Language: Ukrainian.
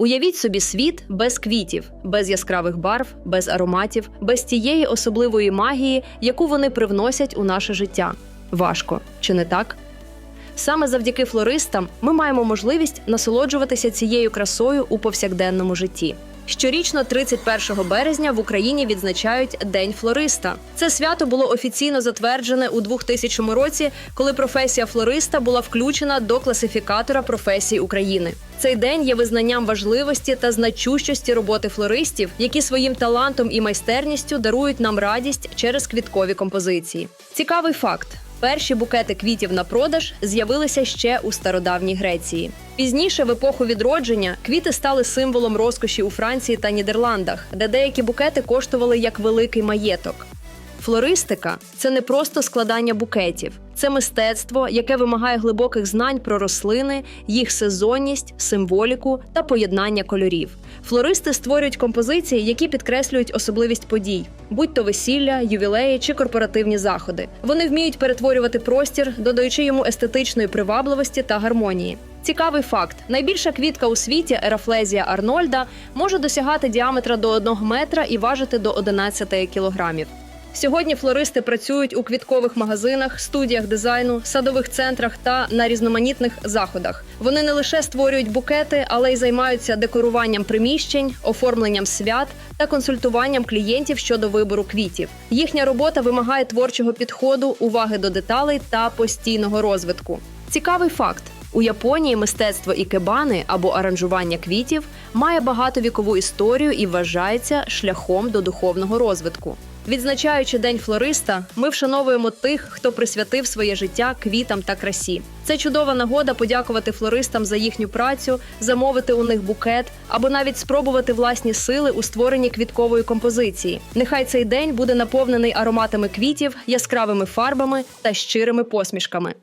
Уявіть собі світ без квітів, без яскравих барв, без ароматів, без тієї особливої магії, яку вони привносять у наше життя. Важко, чи не так? Саме завдяки флористам ми маємо можливість насолоджуватися цією красою у повсякденному житті. Щорічно, 31 березня, в Україні відзначають День флориста. Це свято було офіційно затверджене у 2000 році, коли професія флориста була включена до класифікатора професій України. Цей день є визнанням важливості та значущості роботи флористів, які своїм талантом і майстерністю дарують нам радість через квіткові композиції. Цікавий факт. Перші букети квітів на продаж з'явилися ще у стародавній Греції. Пізніше, в епоху відродження, квіти стали символом розкоші у Франції та Нідерландах, де деякі букети коштували як великий маєток. Флористика це не просто складання букетів, це мистецтво, яке вимагає глибоких знань про рослини, їх сезонність, символіку та поєднання кольорів. Флористи створюють композиції, які підкреслюють особливість подій, будь то весілля, ювілеї чи корпоративні заходи. Вони вміють перетворювати простір, додаючи йому естетичної привабливості та гармонії. Цікавий факт: найбільша квітка у світі ерафлезія Арнольда може досягати діаметра до 1 метра і важити до 11 кілограмів. Сьогодні флористи працюють у квіткових магазинах, студіях дизайну, садових центрах та на різноманітних заходах. Вони не лише створюють букети, але й займаються декоруванням приміщень, оформленням свят та консультуванням клієнтів щодо вибору квітів. Їхня робота вимагає творчого підходу, уваги до деталей та постійного розвитку. Цікавий факт. У Японії мистецтво ікебани або аранжування квітів має багатовікову історію і вважається шляхом до духовного розвитку. Відзначаючи День флориста, ми вшановуємо тих, хто присвятив своє життя квітам та красі. Це чудова нагода подякувати флористам за їхню працю, замовити у них букет або навіть спробувати власні сили у створенні квіткової композиції. Нехай цей день буде наповнений ароматами квітів, яскравими фарбами та щирими посмішками.